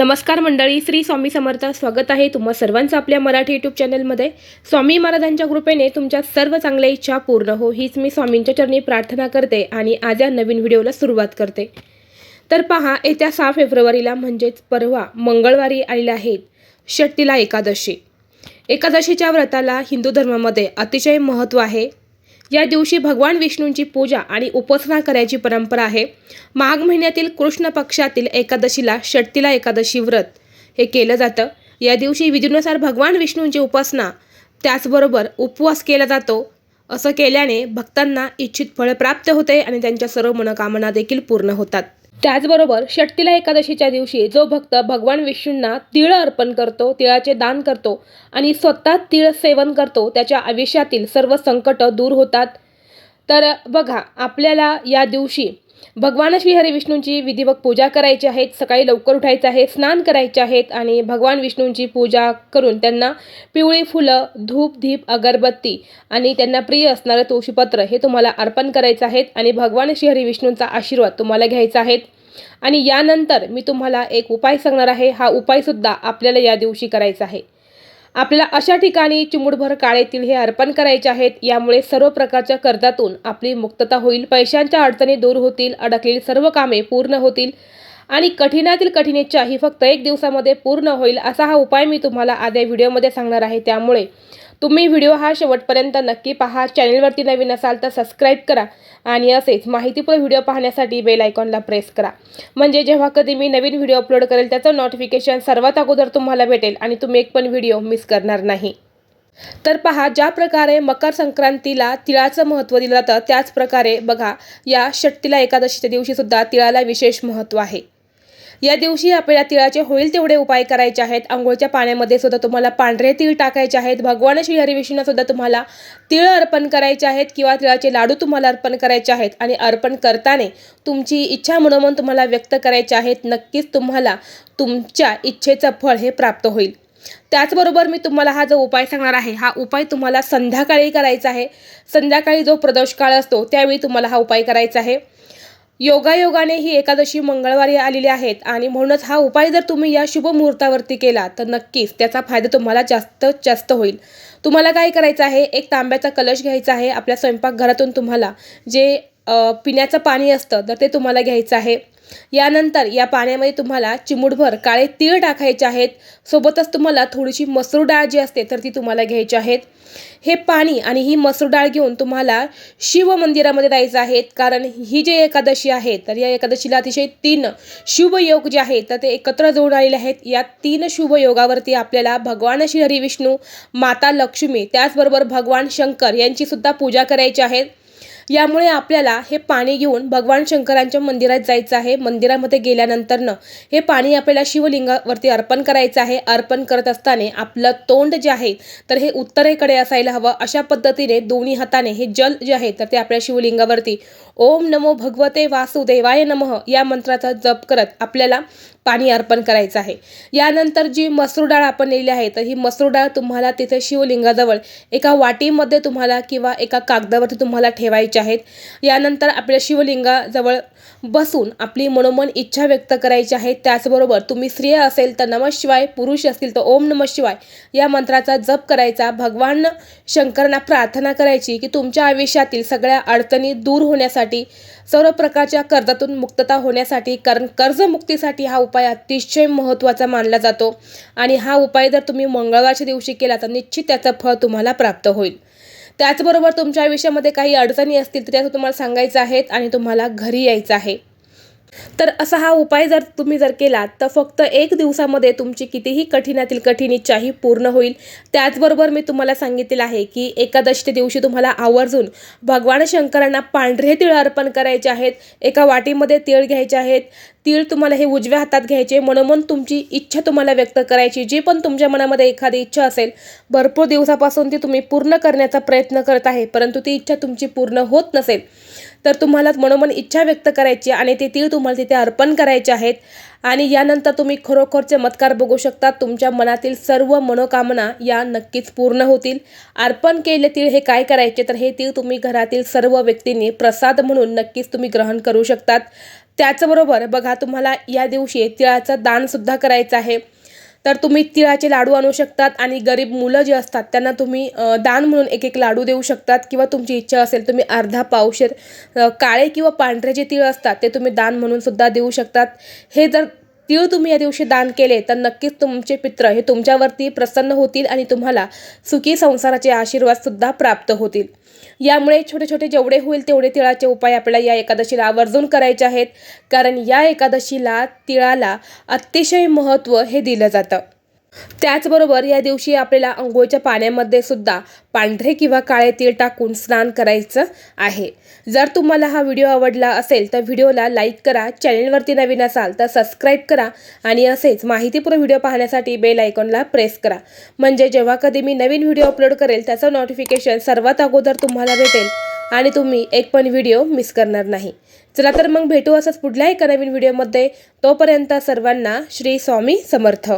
नमस्कार मंडळी श्री स्वामी समर्थ स्वागत आहे तुम्हा सर्वांचं आपल्या मराठी यूट्यूब चॅनलमध्ये स्वामी महाराजांच्या कृपेने तुमच्या सर्व चांगल्या इच्छा पूर्ण हो हीच मी स्वामींच्या चरणी प्रार्थना करते आणि आज या नवीन व्हिडिओला सुरुवात करते. तर पहा येत्या सहा फेब्रुवारीला म्हणजेच परवा मंगळवारी आलेल्या आहेत षट्टीला एकादशी. एकादशीच्या व्रताला हिंदू धर्मामध्ये अतिशय महत्त्व आहे. या दिवशी भगवान विष्णूंची पूजा आणि उपासना करायची परंपरा आहे. माघ महिन्यातील कृष्ण पक्षातील एकादशीला षट्टीला एकादशी व्रत हे केलं जातं. या दिवशी विधीनुसार भगवान विष्णूंची उपासना त्याचबरोबर उपवास केला जातो. असं केल्याने भक्तांना इच्छित फळ प्राप्त होते आणि त्यांच्या सर्व मनोकामना देखील पूर्ण होतात. त्याचबरोबर षट्टीला एकादशीच्या दिवशी जो भक्त भगवान विष्णूंना तिळ अर्पण करतो तिळाचे दान करतो आणि स्वतः तिळ सेवन करतो त्याच्या आयुष्यातील सर्व संकट दूर होतात. तर बघा आपल्याला या दिवशी भगवान श्री हरी विष्णूंची विधिवत पूजा करायची आहेत सकाळी लवकर उठायचं आहे स्नान करायचे आहेत आणि भगवान विष्णूंची पूजा करून त्यांना पिवळी फुलं धूप धीप अगरबत्ती आणि त्यांना प्रिय असणारं तुळशीपत्र हे तुम्हाला अर्पण करायचं आहेत आणि भगवान श्री हरी विष्णूंचा आशीर्वाद तुम्हाला घ्यायचा आहे आणि यानंतर मी तुम्हाला एक उपाय सांगणार आहे हा उपायसुद्धा आपल्याला या दिवशी करायचा आहे. आपल्याला अशा ठिकाणी चिमुडभर काळे तिळ हे अर्पण करायचे आहेत. यामुळे सर्व प्रकारच्या कर्जातून आपली मुक्तता होईल. पैशांच्या अडचणी दूर होतील. अडकलेली सर्व कामे पूर्ण होतील. आणि कठीणातील कठीण इच्छा ही फक्त एक दिवसामध्ये पूर्ण होईल असा हा उपाय मी तुम्हाला आद्या व्हिडिओमध्ये सांगणार आहे. त्यामुळे तुम्ही व्हिडिओ हा शेवटपर्यंत नक्की पहा. चॅनलवरती नवीन असाल तर सबस्क्राईब करा आणि असेच माहितीपूर्ण व्हिडिओ पाहण्यासाठी बेल आयकॉनला प्रेस करा. म्हणजे जेव्हा कधी मी नवीन व्हिडिओ अपलोड करेल त्याचं नोटिफिकेशन सर्वात अगोदर तुम्हाला भेटेल आणि तुम्ही एक पण व्हिडिओ मिस करणार नाही. तर पहा ज्या प्रकारे मकर संक्रांतीला तिळाचं महत्त्व दिलं जातं त्याच प्रकारे बघा या षट्टीला एकादशीच्या दिवशीसुद्धा तिळाला विशेष महत्त्व आहे. या दिवशी आपल्याला तिळाचे होईल तेवढे उपाय करायचे आहेत. आंघोळच्या पाण्यामध्ये सुद्धा तुम्हाला पांढरे तीळ टाकायचे आहेत. भगवान श्री हरिविष्णूंना सुद्धा तुम्हाला तिळ अर्पण करायचे आहेत किंवा तिळाचे लाडू तुम्हाला अर्पण करायचे आहेत आणि अर्पण करताना तुमची इच्छा मनोमन तुम्हाला व्यक्त करायचे आहेत. नक्कीच तुम्हाला तुमच्या इच्छेचं फळ हे प्राप्त होईल. त्याचबरोबर मी तुम्हाला हा जो उपाय सांगणार आहे हा उपाय तुम्हाला संध्याकाळी करायचा आहे. संध्याकाळी जो प्रदोष काळ असतो त्यावेळी तुम्हाला हा उपाय करायचा आहे. योगायोगाने ही एकादशी मंगळवारी आलेली आहेत आणि म्हणूनच हा उपाय जर तुम्ही या शुभ मुहूर्तावरती केला तर नक्कीच त्याचा फायदा तुम्हाला जास्त जास्त होईल. तुम्हाला काय करायचं आहे? एक तांब्याचा कलश घ्यायचा आहे आपल्या स्वयंपाकघरातून तुम्हाला जे पिण्याचं पाणी असतं तर ते तुम्हाला घ्यायचं आहे. यानंतर या पाण्यामध्ये तुम्हाला चिमूटभर काळे तीळ टाकायचे आहेत. सोबतच तुम्हाला थोडीशी मसूर डाळ जी असते तर ती तुम्हाला घ्यायची आहेत. हे पाणी आणि ही मसूर डाळ घेऊन तुम्हाला शिव मंदिरामध्ये जायचं आहे. कारण ही जी एकादशी आहे तर या एकादशीला अतिशय तीन शुभयोग जे आहेत तर ते एकत्र जोडून आलेले आहेत. या तीन शुभ योगावरती आपल्याला भगवान श्री हरिविष्णू माता लक्ष्मी त्याचबरोबर भगवान शंकर यांची सुद्धा पूजा करायची आहे. यामुळे आपल्याला हे पाणी घेऊन भगवान शंकरांच्या मंदिरात जायचं आहे. मंदिरामध्ये गेल्यानंतरनं हे पाणी आपल्याला शिवलिंगावरती अर्पण करायचं आहे. अर्पण करत असताना आपलं तोंड जे आहे तर हे उत्तरेकडे असायला हवं. अशा पद्धतीने दोन्ही हाताने हे जल जे आहे तर ते आपल्या शिवलिंगावरती. ओम नमो भगवते वासुदेवाय नमः या मंत्राचा जप करत आपल्याला पाणी अर्पण करायचं आहे. यानंतर जी मसूर डाळ आपण नेली आहे तर ही मसूर डाळ तुम्हाला तिथे शिवलिंगाजवळ एका वाटीमध्ये तुम्हाला किंवा एका कागदावरती तुम्हाला ठेवायची आहेत. यानंतर आपल्या शिवलिंगाजवळ बसून आपली मनोमन इच्छा व्यक्त करायची आहे. त्याचबरोबर तुम्ही स्त्रिय असेल तर नमः शिवाय पुरुष असतील तर ओम नमः शिवाय या मंत्राचा जप करायचा. भगवान शंकरांना प्रार्थना करायची की तुमच्या आयुष्यातील सगळ्या अडचणी दूर होण्यासाठी सर्व प्रकारच्या कर्जातून मुक्तता होण्यासाठी कारण कर्जमुक्तीसाठी हा उपाय अतिशय महत्त्वाचा मानला जातो. आणि हा उपाय जर तुम्ही मंगळवारच्या दिवशी केला तर निश्चित त्याचं फळ तुम्हाला प्राप्त होईल. त्याचबरोबर तुमच्या आयुष्यामध्ये काही अडचणी असतील तर त्या तुम्हाला सांगायचं आहेत आणि तुम्हाला घरी यायचं आहे. तर असा हा उपाय जर तुम्ही जर केला तर फक्त एक दिवसामध्ये तुमची कितीही कठीणातील कठीण इच्छाही पूर्ण होईल. त्याचबरोबर मी तुम्हाला सांगितलेलं आहे की एकादशीच्या दिवशी तुम्हाला आवर्जून भगवान शंकरांना पांढरे तिळ अर्पण करायचे आहेत. एका वाटीमध्ये तिळ घ्यायचे आहेत. तीळ तुम्हाला हे उजव्या हातात घ्यायचे मनोमन तुमची इच्छा तुम्हाला व्यक्त करायची. जी पण तुमच्या मनामध्ये एखादी इच्छा असेल भरपूर दिवसापासून ती तुम्ही पूर्ण करण्याचा प्रयत्न करत आहे परंतु ती इच्छा तुमची पूर्ण होत नसेल तर तुम्हाला मनोमन इच्छा व्यक्त करायची आणि ते तीळ तुम्हाला तिथे अर्पण करायचे आहेत. आणि यानंतर तुम्ही खरोखर चमत्कार बघू शकता तुमच्या मनातील सर्व मनोकामना या नक्कीच पूर्ण होतील. अर्पण केले तीळ हे काय करायचे तर हे तीळ तुम्ही घरातील सर्व व्यक्तींनी प्रसाद म्हणून नक्कीच तुम्ही ग्रहण करू शकतात. त्याचबरोबर बघा तुम्हाला या दिवशी तिळाचं दानसुद्धा करायचं आहे. तर तुम्ही तिळाचे लाडू आणू शकतात आणि गरीब मुलं जे असतात त्यांना तुम्ही दान म्हणून एक एक लाडू देऊ शकतात किंवा तुमची इच्छा असेल तुम्ही अर्धा पावशेर काळे किंवा पांढरे जे तिळ असतात ते तुम्ही दान म्हणून सुद्धा देऊ शकतात. हे जर तीळ तुम्ही या दिवशी दान केले तर नक्कीच तुमचे पित्र हे तुमच्यावरती प्रसन्न होतील आणि तुम्हाला सुखी संसाराचे आशीर्वादसुद्धा प्राप्त होतील. यामुळे छोटे छोटे जेवढे होईल तेवढे तिळाचे उपाय आपल्याला या एकादशीला आवर्जून करायचे आहेत. कारण या एकादशीला तिळाला अतिशय महत्त्व हे दिलं जातं. त्याचबरोबर या दिवशी आपल्याला अंघोळच्या पाण्यामध्ये सुद्धा पांढरे किंवा काळे तीळ टाकून स्नान करायचं आहे. जर तुम्हाला हा व्हिडिओ आवडला असेल तर व्हिडिओला लाईक करा चॅनलवरती नवीन असाल तर सबस्क्राईब करा आणि असेच माहितीपूर्ण व्हिडिओ पाहण्यासाठी बेल आयकॉनला प्रेस करा. म्हणजे जेव्हा कधी मी नवीन व्हिडिओ अपलोड करेल त्याचं नोटिफिकेशन सर्वात अगोदर तुम्हाला भेटेल आणि तुम्ही एक पण व्हिडिओ मिस करणार नाही. चला तर मग भेटू असंच पुढल्या एका नवीन व्हिडिओमध्ये. तोपर्यंत सर्वांना श्री स्वामी समर्थ.